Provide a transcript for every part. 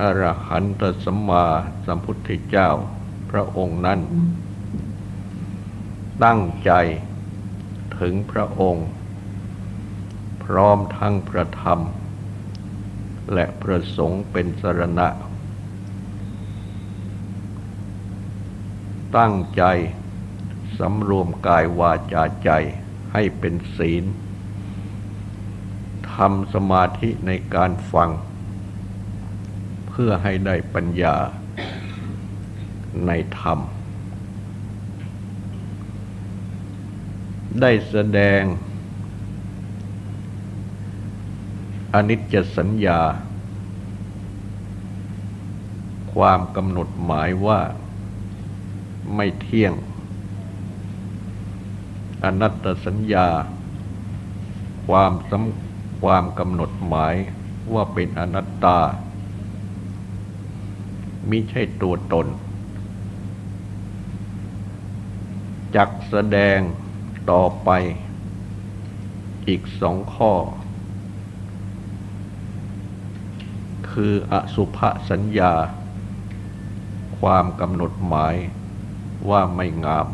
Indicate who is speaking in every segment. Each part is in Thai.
Speaker 1: อรหันตสัมมาสัมพุทธเจ้าพระองค์นั้น ตั้งใจถึงพระองค์ พร้อมทั้งพระธรรม และพระสงฆ์เป็นสรณะ ตั้งใจสำรวมกายวาจาใจให้เป็นศีลทำสมาธิในการฟัง พื่อให้ได้ปัญญาในธรรม ได้แสดง อนิจจสัญญา ความกำหนดหมายว่าไม่เที่ยง อนัตตสัญญา ความสำความกำหนดหมายว่าเป็นอนัตตา มิใช่ตัวตน จักแสดงต่อไป อีกสองข้อ คืออสุภสัญญา ความกำหนดหมายว่าไม่งาม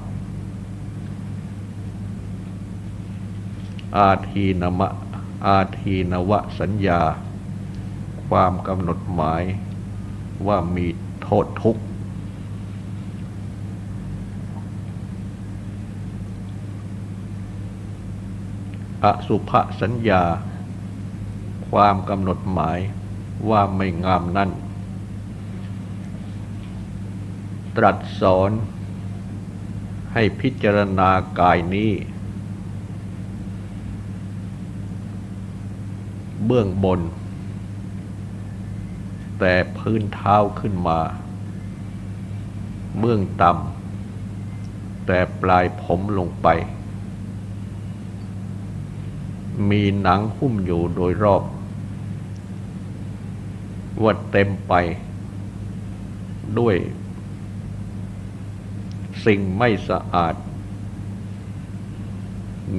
Speaker 1: อาทีนมะอาทีนวสัญญา ความกำหนดหมาย ว่ามีโทษทุกข์ อสุภสัญญา ความกำหนดหมายว่าไม่งามนั่น ตรัสสอนให้พิจารณากายนี้ เบื้องบน แต่พื้นเท้าขึ้นมา เบื้องต่ำแต่ปลายผมลงไป มีหนังหุ้มอยู่โดยรอบ ว่าเต็มไป ด้วย สิ่งไม่สะอาด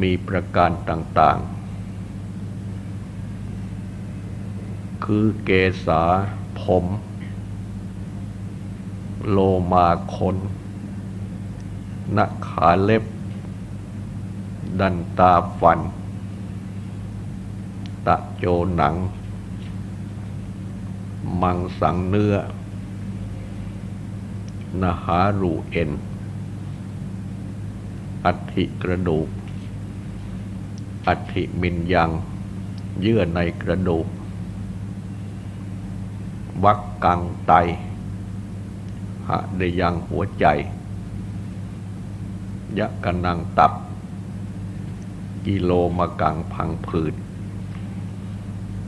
Speaker 1: มีประการต่างๆ คือเกษา ม โลมาขนนักขาเล็บ ดันตาฟัน ตะโจหนัง มังสังเนื้อนาหารูเอ็น อัฐิกระดูก อัฐิมินยัง เยื่อในกระดูก วักกังไตหะเดยังหัวใจ ยะกันังตับ กิโลมากังพังผืด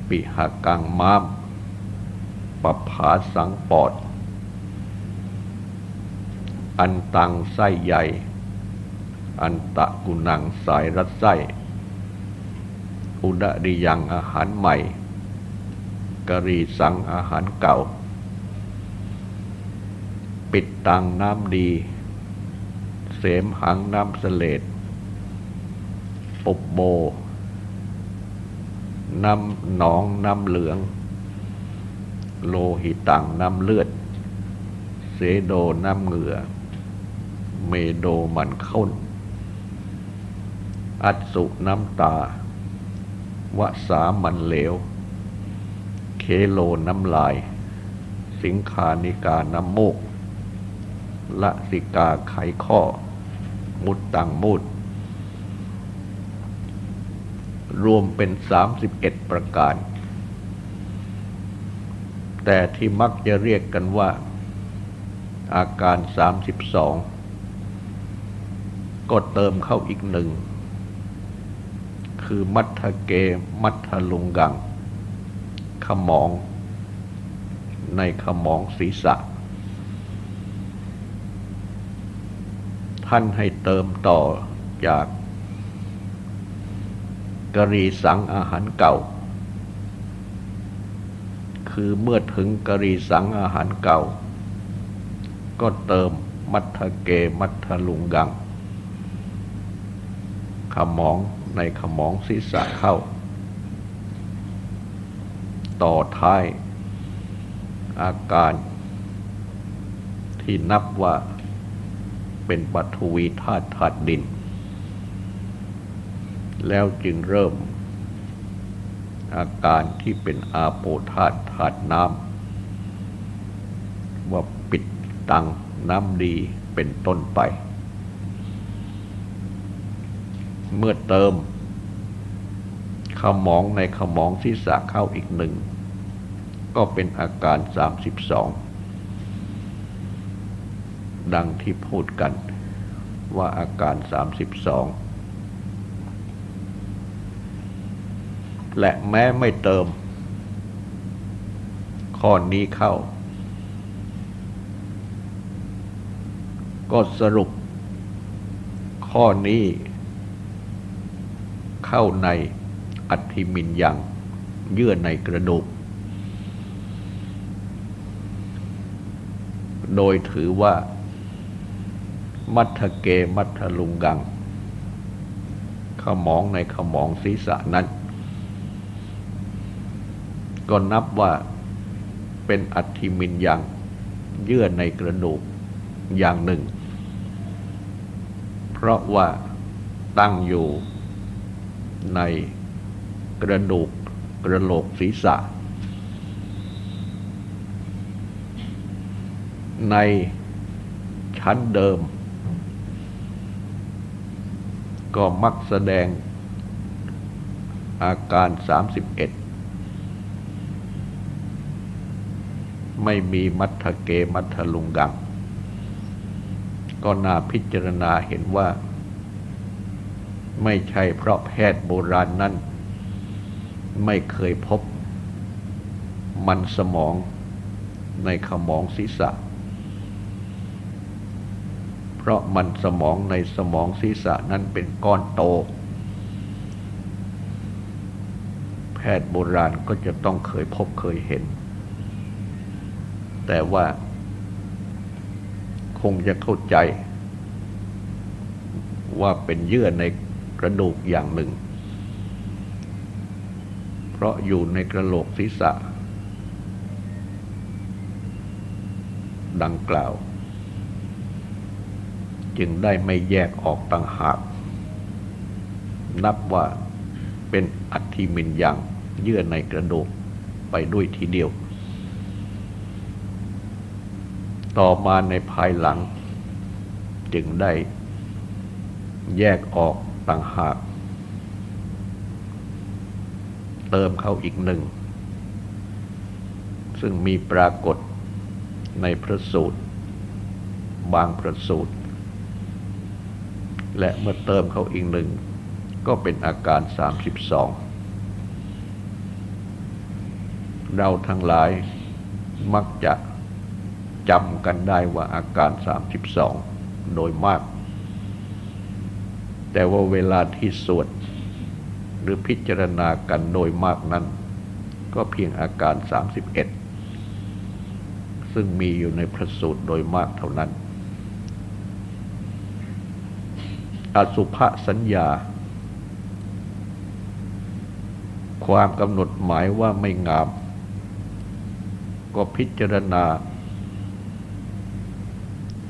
Speaker 1: ปิหกังม้ามปผาสังปอด อันตังไส้ใหญ่ อันตะกุนังสายรัดไส้ อุดริยังอาหารใหม่ กะรีสังอาหารเก่า ปิดตังน้ำดี เสมหังน้ำเสลดปุบโบ น้ำหนองน้ำเหลือง โลหิตังน้ำเลือด เสโดน้ำเหงื่อ เมโดมันข้น อัตสุน้ำตาวสามันเหลว โลน้ำลาย สิงคานิกาน้ำมูกละสิกาไขข้อ มุดตังมุด รวมเป็นสามสิบเอ็ดประการ แต่ที่มักจะเรียกกันว่า อาการสามสิบสองก็เติมเข้าอีกหนึ่ง คือมัทธเกมัทธลุงกัง ขมอง ในขมองศีรษะ ท่านให้เติมต่อจากกะรีสังอาหารเก่า คือเมื่อถึงกะรีสังอาหารเก่า ก็เติมมัทเกมัทลุงกังขมองในขมองศีรษะเข้า ต่อท้าย อาการที่นับว่าเป็นปัทวีธาตุธาตุดิน แล้วจึงเริ่ม อาการที่เป็นอาโปธาตุธาตุน้ำว่าปิดตังน้ำดีเป็นต้นไป เมื่อเติม ขมองในขมองศีรษะเข้าอีกหนึ่ง ก็เป็นอาการ 32 ดังที่พูดกันว่าอาการ 32 และแม้ไม่เติม ข้อนี้เข้า ก็สรุป ข้อนี้เข้าใน อัติมินยังเยื่อในกระดูก โดยถือว่า มัทเกมัทลุงกัง ขมองในขมองศีรษะนั้น ก็นับว่าเป็นอัติมินยังเยื่อในกระดูกอย่างหนึ่ง เพราะว่าตั้งอยู่ใน กระดูกกระโหลกศีรษะ ในชั้นเดิม ก็มักแสดงอาการ 31 ไม่มีมัทเกมัทลุงกัง ก็น่าพิจารณาเห็นว่า ไม่ใช่เพราะแพทย์โบราณนั้น ไม่เคยพบ มันสมองในขมองศีรษะ เพราะมันสมองในสมองศีรษะนั้นเป็นก้อนโต แพทย์โบราณก็จะต้องเคยพบเคยเห็น แต่ว่า คงจะเข้าใจ ว่าเป็นเยื่อในกระดูกอย่างหนึ่ง เพราะอยู่ในกระโหลกศีรษะ ดังกล่าว จึงได้ไม่แยกออกต่างหาก นับว่าเป็นอัติมินยังเยื่อในกระดูกไปด้วยทีเดียว ต่อมาในภายหลัง จึงได้แยกออกต่างหาก เติมเข้าอีกหนึ่ง ซึ่งมีปรากฏในพระสูตร บางพระสูตร และเมื่อเติมเข้าอีกหนึ่ง ก็เป็นอาการ 32 เราทั้งหลายมักจะจำกันได้ว่าอาการ 32 โดยมาก แต่ว่าเวลาที่สวด หรือพิจารณากันโดยมากนั้น ก็เพียงอาการ 31 ซึ่งมีอยู่ในพระสูตรโดยมากเท่านั้น อสุภสัญญา ความกำหนดหมายว่าไม่งาม ก็พิจารณา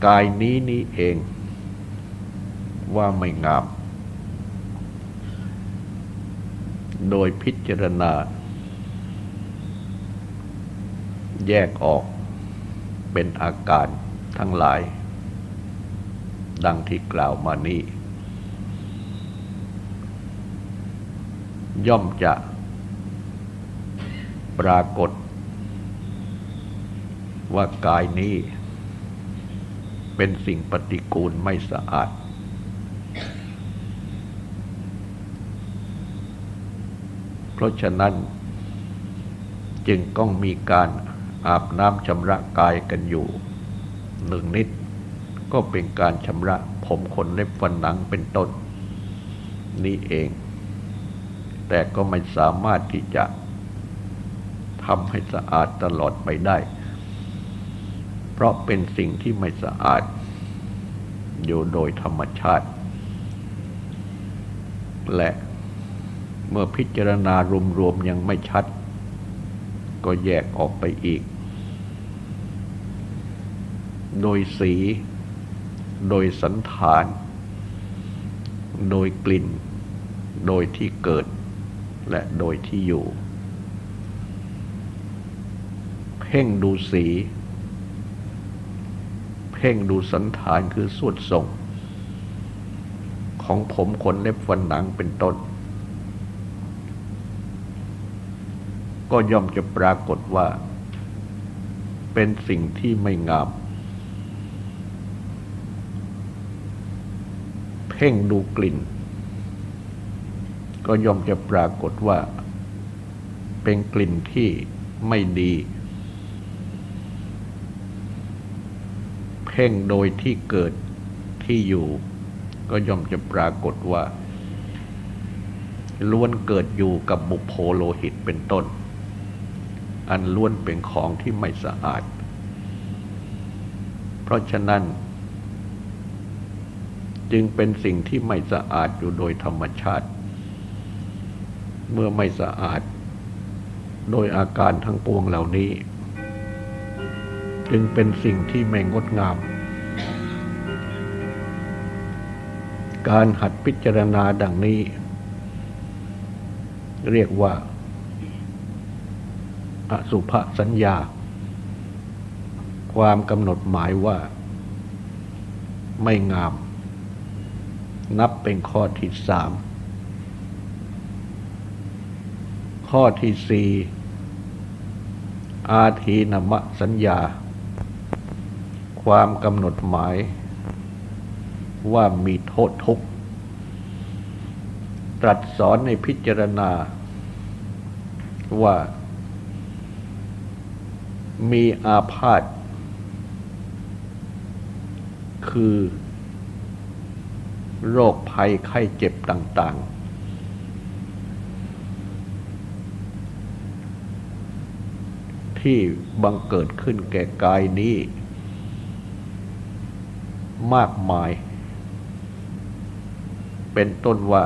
Speaker 1: กายนี้นี้เองว่าไม่งาม โดยพิจารณา แยกออกเป็นอาการทั้งหลาย ดังที่กล่าวมานี้ ย่อมจะปรากฏ ว่ากายนี้ เป็นสิ่งปฏิกูลไม่สะอาด เพราะฉะนั้นจึงต้องมีการอาบน้ำชำระกายกันอยู่หนึ่งนิด ก็เป็นการชำระผมขนเล็บฟันหนังเป็นต้น นี่เอง แต่ก็ไม่สามารถที่จะทำให้สะอาดตลอดไปได้ เพราะเป็นสิ่งที่ไม่สะอาด อยู่โดยธรรมชาติ และ เมื่อพิจารณารวมๆยังไม่ชัด ก็แยกออกไปอีก โดยสี โดยสันฐาน โดยกลิ่น โดยที่เกิด และโดยที่อยู่ เพ่งดูสี เพ่งดูสันฐานคือสวดทรงของผมขนเล็บฟันหนังเป็นต้น ก็ย่อมจะปรากฏว่า เป็นสิ่งที่ไม่งาม เพ่งดูกลิ่น ก็ย่อมจะปรากฏว่า เป็นกลิ่นที่ไม่ดี เพ่งโดยที่เกิดที่อยู่ ก็ย่อมจะปรากฏว่าล้วนเกิดอยู่กับบุพโพโลหิตเป็นต้น อันล้วนเป็นของที่ไม่สะอาด เพราะฉะนั้น จึงเป็นสิ่งที่ไม่สะอาดอยู่โดยธรรมชาติ เมื่อไม่สะอาด โดยอาการทั้งปวงเหล่านี้ จึงเป็นสิ่งที่ไม่งดงาม การหัดพิจารณาดังนี้ เรียกว่า อสุภสัญญา ความกำหนดหมายว่า ไม่งาม นับเป็นข้อที่สาม ข้อที่สี่อาทีนมะสัญญา ความกำหนดหมาย ว่ามีโทษทุกข์ตรัสสอนในพิจารณาว่า มีอาพาธคือโรคภัยไข้เจ็บต่าง ๆ ที่บังเกิดขึ้นแก่กายนี้ มากมาย เป็นต้นว่า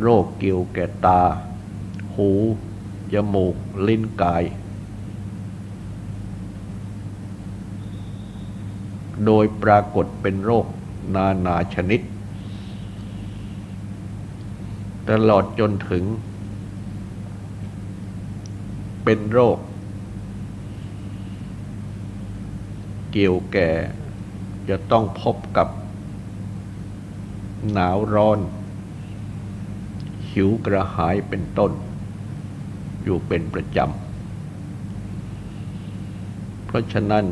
Speaker 1: โรคเกี่ยวแก่ตา หู จมูก ลิ้นกาย โดยปรากฏเป็นโรคนานาชนิด ตลอดจนถึง เป็นโรค เกี่ยวแก่จะต้องพบกับ หนาวร้อน หิวกระหายเป็นต้น อยู่เป็นประจำ เพราะฉะนั้น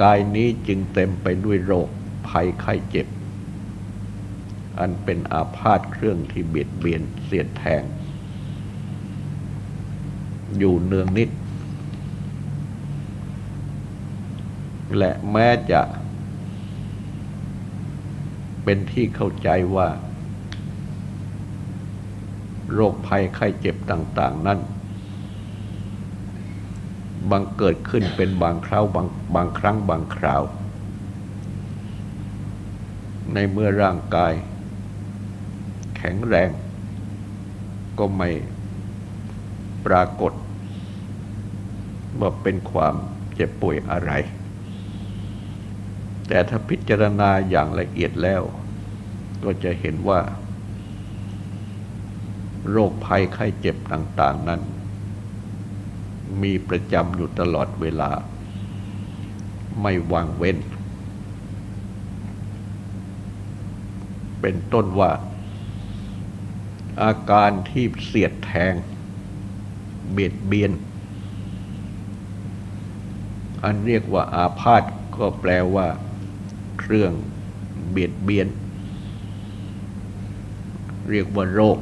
Speaker 1: กายนี้จึงเต็มไปด้วยโรคภัยไข้เจ็บ อันเป็นอาพาธเครื่องที่เบียดเบียนเสียดแทง อยู่เนืองนิด และแม้จะเป็นที่เข้าใจว่า โรคภัยไข้เจ็บต่าง ๆ นั้น บางเกิดขึ้นเป็นบางคราวบางบางครั้งบางคราว ในเมื่อร่างกาย แข็งแรง ก็ไม่ปรากฏว่าเป็นความเจ็บป่วยอะไร แต่ถ้าพิจารณาอย่างละเอียดแล้ว ก็จะเห็นว่า โรคภัยไข้เจ็บต่าง ๆ นั้น มีประจำอยู่ตลอดเวลา ไม่วางเว้น เป็นต้นว่า อาการที่เสียดแทง เบียดเบียน อันเรียกว่าอาพาธก็แปลว่า เครื่องเบียดเบียน เรียกว่าโรค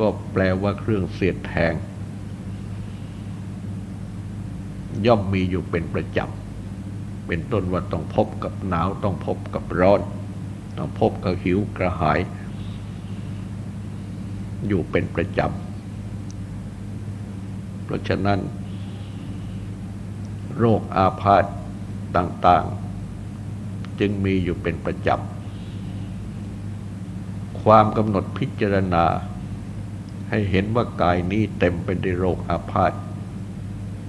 Speaker 1: ก็แปลว่าเครื่องเสียดแทง ย่อมมีอยู่เป็นประจำ เป็นต้นว่าต้องพบกับหนาวต้องพบกับร้อน ต้องพบกับหิวกระหาย อยู่เป็นประจำ เพราะฉะนั้น โรคอาพาธต่างๆ จึงมีอยู่เป็นประจำ ความกำหนดพิจารณาให้เห็นว่ากายนี้เต็มไปด้วยโรคอาพาธ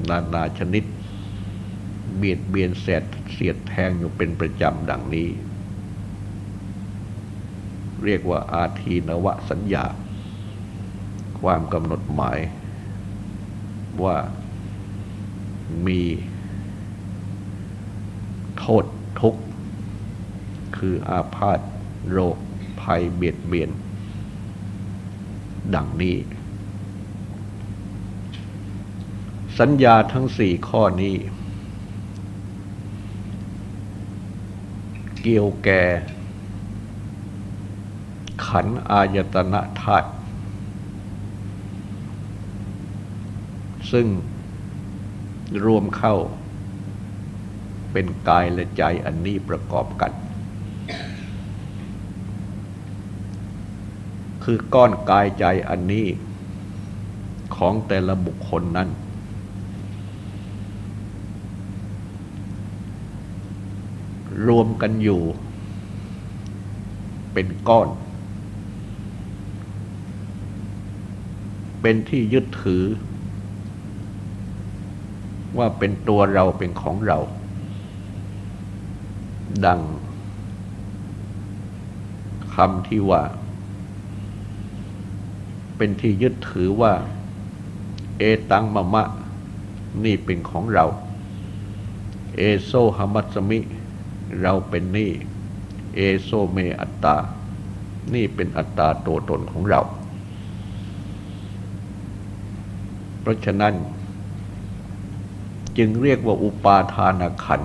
Speaker 1: นานาชนิด เบียดเบียนแสดเสียดแทงอยู่เป็นประจำดังนี้ เรียกว่าอาทีนวสัญญา ความกำหนดหมาย ว่ามีโทษทุกข์ คืออาพาธโรคภัยเบียดเบียน ดังนี้ สัญญาทั้งสี่ข้อนี้ เกี่ยวแก่ ขันอายตนะธาตุซึ่งรวมเข้า เป็นกายและใจอันนี้ประกอบกัน คือก้อนกายใจอันนี้ของแต่ละบุคคลนั้น รวมกันอยู่ เป็นก้อน เป็นที่ยึดถือ ว่าเป็นตัวเราเป็นของเรา ดังคำที่ว่า เป็นที่ยึดถือว่า เอตังมะมะ นี่เป็นของเรา เอโซหมัสมิ เราเป็นนี่เอโซเมอัตตา นี่เป็นอัตตาตัวตนของเรา เพราะฉะนั้น จึงเรียกว่าอุปาทานขัน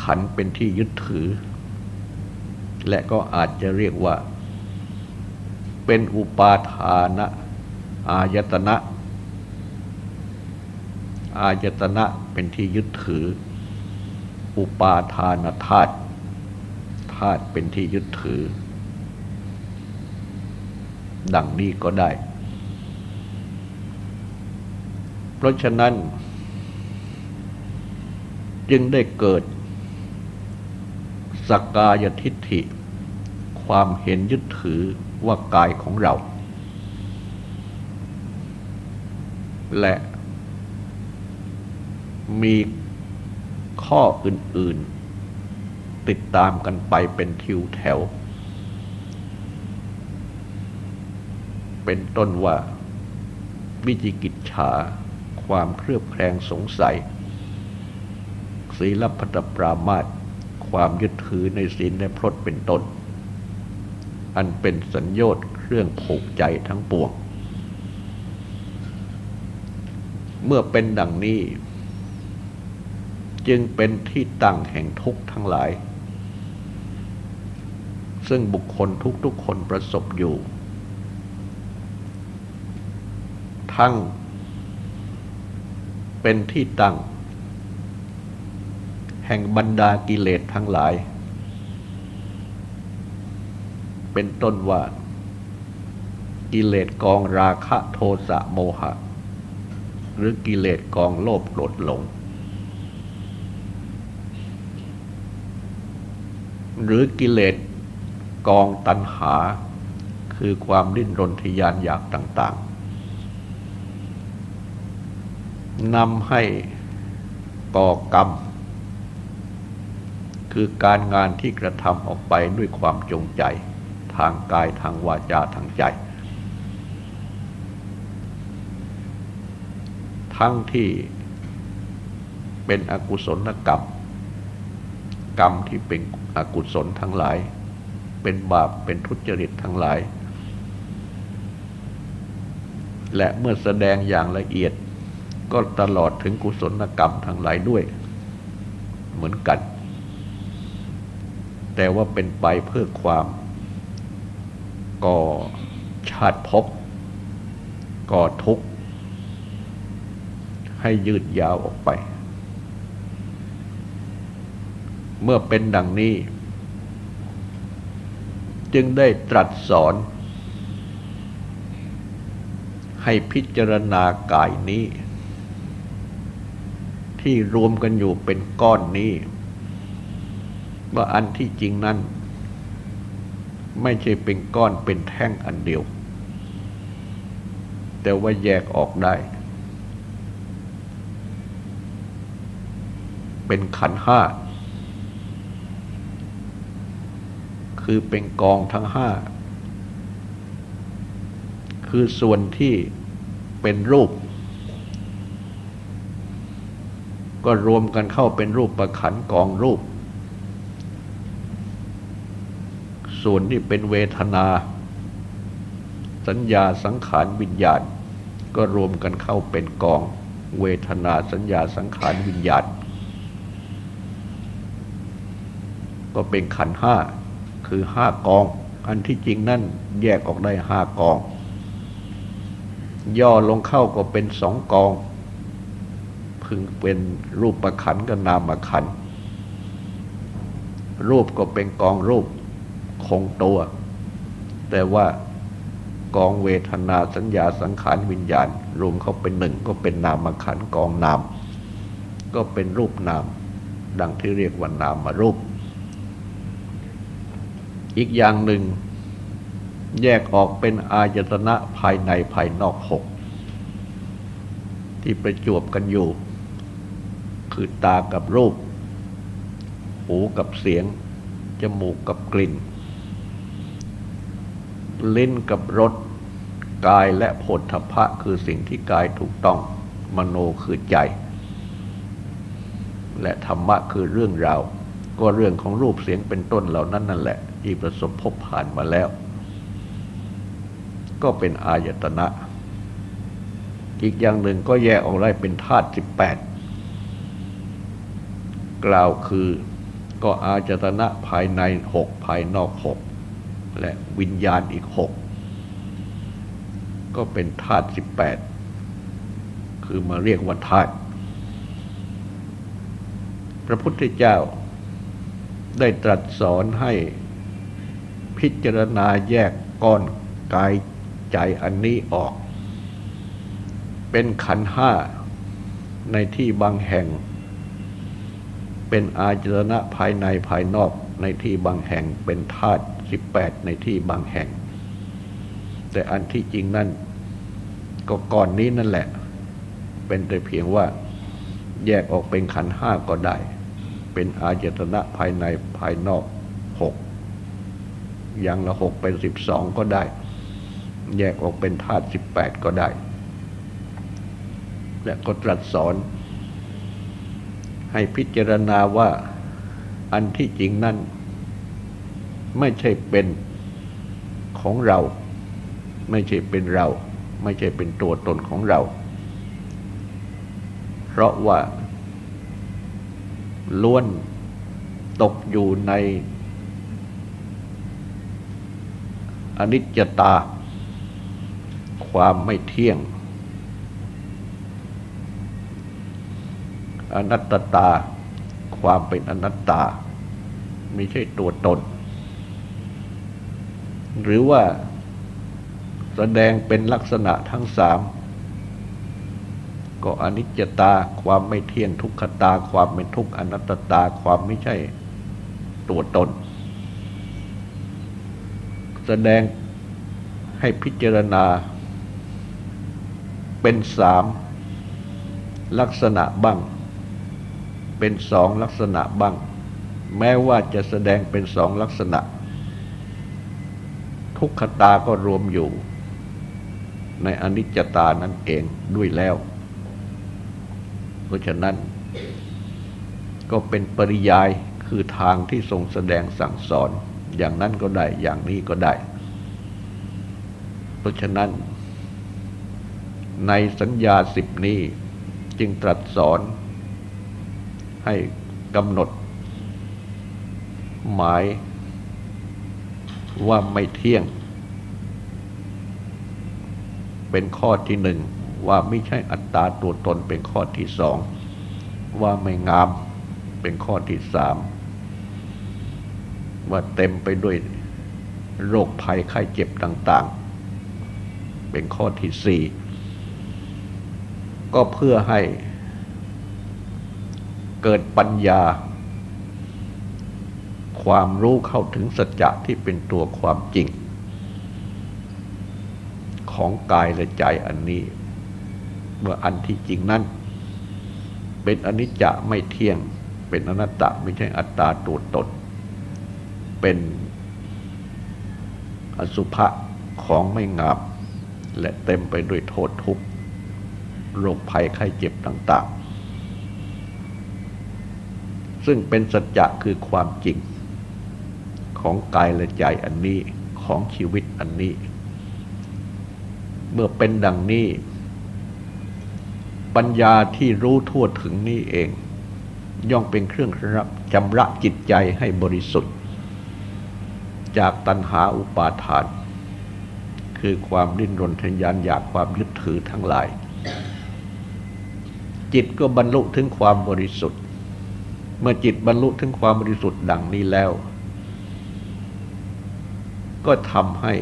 Speaker 1: ขันเป็นที่ยึดถือ และก็อาจจะเรียกว่า เป็นอุปาทานะอายตนะ อายตนะเป็นที่ยึดถือ อุปาทานธาตุธาตุเป็นที่ยึดถือ ดังนี้ก็ได้ เพราะฉะนั้น จึงได้เกิดสกกายทิฏฐิ ความเห็นยึดถือว่ากายของเรา และมี ข้ออื่นๆ ติดตามกันไปเป็นทิวแถว เป็นต้นว่า วิจิกิจฉา ความเครือบแคลงสงสัย ศีลพัตปรามาตความยึดถือในศีลและพรตเป็นต้น อันเป็นสัญญชน์เครื่องผูกใจทั้งปวง เมื่อเป็นดังนี้ จึงเป็นที่ตั้งแห่งทุกข์ทั้งหลาย ซึ่งบุคคลทุกๆคนประสบอยู่ ทั้งเป็นที่ตั้ง แห่งบรรดากิเลสทั้งหลาย เป็นต้นว่า กิเลสกองราคะโทสะโมหะ หรือกิเลสกองโลภโกรธหลง หรือกิเลสกองตัณหา คือความดิ้นรนทยานอยากต่าง ๆนำให้ก่อกรรม คือการงานที่กระทำออกไปด้วยความจงใจ ทางกายทางวาจาทางใจ ทั้งที่เป็นอกุศลกรรม กรรมที่เป็น อกุศลทั้งหลาย เป็นบาปเป็นทุจริตทั้งหลาย และเมื่อแสดงอย่างละเอียด ก็ตลอดถึงกุศลกรรมทั้งหลายด้วย เหมือนกัน แต่ว่าเป็นไปเพื่อความก่อชาติภพก่อทุกข์ใให้ยืดยาวออกไป เมื่อเป็นดังนี้ จึงได้ตรัสสอน ให้พิจารณากายนี้ ที่รวมกันอยู่เป็นก้อนนี้ ว่าอันที่จริงนั้น ไม่ใช่เป็นก้อนเป็นแท่งอันเดียว แต่ว่าแยกออกได้เป็นขันห้า คือเป็นกองทั้งห้า คือส่วนที่เป็นรูป ก็รวมกันเข้าเป็นรูปประขันกองรูป ส่วนที่เป็นเวทนา สัญญาสังขารวิญญาณ ก็รวมกันเข้าเป็นกอง เวทนาสัญญาสังขารวิญญาณก็เป็นขันห้า คือห้ากอง อันที่จริงนั่นแยกออกได้ห้ากอง ย่อลงเข้าก็เป็นสองกอง พึงเป็นรูปประขันกับนามขัน รูปก็เป็นกองรูปคงตัว แต่ว่ากองเวทนาสัญญาสังขารวิญญาณ รวมเข้าเป็นหนึ่งก็เป็นนามขันกองนาม ก็เป็นรูปนาม ดังที่เรียกว่านามมารูป อีกอย่างหนึ่ง แยกออกเป็นอายตนะภายในภายนอกหกที่ประจวบกันอยู่ คือตากับรูป หูกับเสียง จมูกกับกลิ่น ลิ้นกับรสกายและผลทพะคือสิ่งที่กายถูกต้องมโนคือใจ และธรรมะคือเรื่องราว ก็เรื่องของรูปเสียงเป็นต้นเหล่านั้นนั่นแหละที่ประสบพบผ่านมาแล้ว ก็เป็นอายตนะ อีกอย่างหนึ่งก็แยกออกได้เป็นธาตุสิบแปดกล่าวคือก็อาจตนะภายในหกภายนอกหกและวิญญาณอีกหกก็เป็นธาตุสิบแปดคือมาเรียกว่าธาตุพระพุทธเจ้าได้ตรัสสอนให้ พิจารณาแยกก้อนกายใจอันนี้ออก เป็นขันห้าในที่บางแห่ง เป็นอาจรณะภายในภายนอกในที่บางแห่งเป็นธาตุสิบแปดในที่บางแห่ง แต่อันที่จริงนั่นก็ก่อนนี้นั่นแหละ เป็นแต่เพียงว่าแยกออกเป็นขันห้าก็ได้ เป็นอาจตนะภายในภายนอกหก อย่างละหกเป็นสิบสองก็ได้ แยกออกเป็นธาตุสิบแปดก็ได้ และก็ตรัสสอน ให้พิจารณาว่าอันที่จริงนั่นไม่ใช่เป็นของเรา ไม่ใช่เป็นเรา ไม่ใช่เป็นตัวตนของเรา เพราะว่าล้วนตกอยู่ใน อนิจจตา ความไม่เที่ยง อนัตตา ความเป็นอนัตตา ไม่ใช่ตัวตน หรือว่าแสดงเป็นลักษณะทั้งสามก็อนิจจตาความไม่เที่ยงทุกขตา ความเป็นทุกข์อนัตตา ความไม่ใช่ตัวตน แสดงให้พิจารณา เป็นสามลักษณะบ้าง เป็นสองลักษณะบ้าง แม้ว่าจะแสดงเป็นสองลักษณะ ทุกขตาก็รวมอยู่ ในอนิจจตานั่นเองด้วยแล้ว เพราะฉะนั้น ก็เป็นปริยายคือทางที่ทรงแสดงสั่งสอน อย่างนั้นก็ได้ อย่างนี้ก็ได้ เพราะฉะนั้น ในสัญญาสิบนี้จึงตรัสสอน ให้กำหนด หมายว่าไม่เที่ยง เป็นข้อที่หนึ่งว่าไม่ใช่อัตตาตัวตนเป็นข้อที่สอง ว่าไม่งามเป็นข้อที่สาม ว่าเต็มไปด้วยโรคภัยไข้เจ็บต่าง ๆ เป็นข้อที่สี่ก็เพื่อให้เกิดปัญญา ความรู้เข้าถึงสัจจะที่เป็นตัวความจริง ของกายและใจอันนี้ เมื่ออันที่จริงนั้น เป็นอนิจจะไม่เที่ยง เป็นอนัตตะไม่ใช่อัตตาตัวตน เป็นอสุภะของไม่งาม และเต็มไปด้วยโทษทุกข์โรคภัยไข้เจ็บต่าง ๆ ซึ่งเป็นสัจจะคือความจริง ของกายและใจอันนี้ของชีวิตอันนี้ เมื่อเป็นดังนี้ ปัญญาที่รู้ทั่วถึงนี้เอง ย่อมเป็นเครื่องรับจำระจิตใจให้บริสุทธิ์ จากตัณหาอุปาทาน คือความดิ้นรนทะยานอยากความยึดถือทั้งหลาย จิตก็บรรลุถึงความบริสุทธิ์ เมื่อจิตบรรลุถึงความบริสุทธิ์ดังนี้แล้ว ก็ทำให้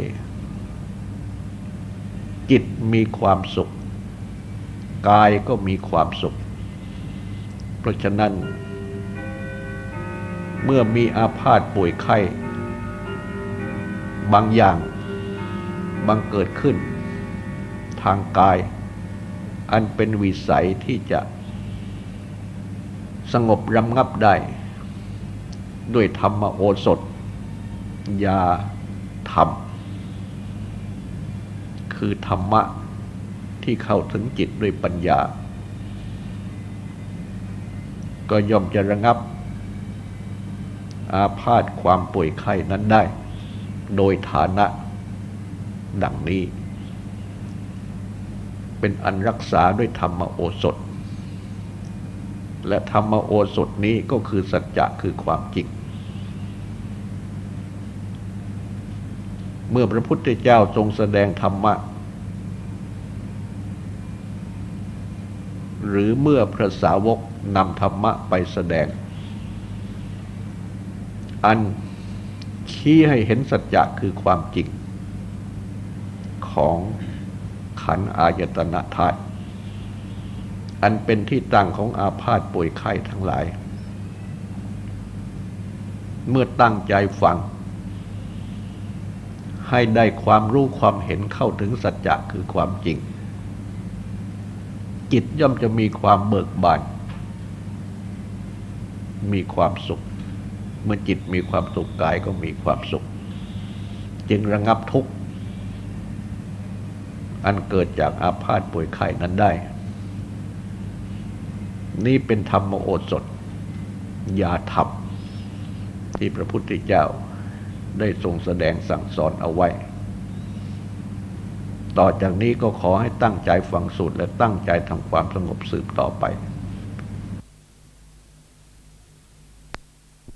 Speaker 1: จิตมีความสุข กายก็มีความสุข เพราะฉะนั้น เมื่อมีอาพาธป่วยไข้ บางอย่างบังเกิดขึ้น ทางกาย อันเป็นวิสัยที่จะ สงบรำงับได้ ด้วยธรรมโอสถยาธรรม คือธรรมะที่เข้าถึงจิตด้วยปัญญา ก็ย่อมจะระงับ อาพาธความป่วยไข้นั้นได้ โดยฐานะดังนี้ เป็นอันรักษาด้วยธรรมโอสถ และธรรมโอสถนี้ก็คือสัจจะคือความจริง เมื่อพระพุทธเจ้าทรงแสดงธรรมะ หรือเมื่อพระสาวกนำธรรมะไปแสดง อัน ชี้ให้เห็นสัจจะคือความจริง ของขันอายตนะธาตุอันเป็นที่ตั้งของอาพาธป่วยไข้ทั้งหลาย เมื่อตั้งใจฟัง ให้ได้ความรู้ความเห็นเข้าถึงสัจจะคือความจริง จิตย่อมจะมีความเบิกบาน มีความสุข เมื่อจิตมีความสุขกายก็มีความสุข จึงระงับทุกข์อันเกิดจากอาพาธป่วยไข้นั้นได้ นี่เป็นธรรมโอสถยาธรรมที่พระพุทธเจ้าได้ทรงแสดงสั่งสอนเอาไว้ ต่อจากนี้ก็ขอให้ตั้งใจฟังสูตรและตั้งใจทำความสงบสืบต่อไป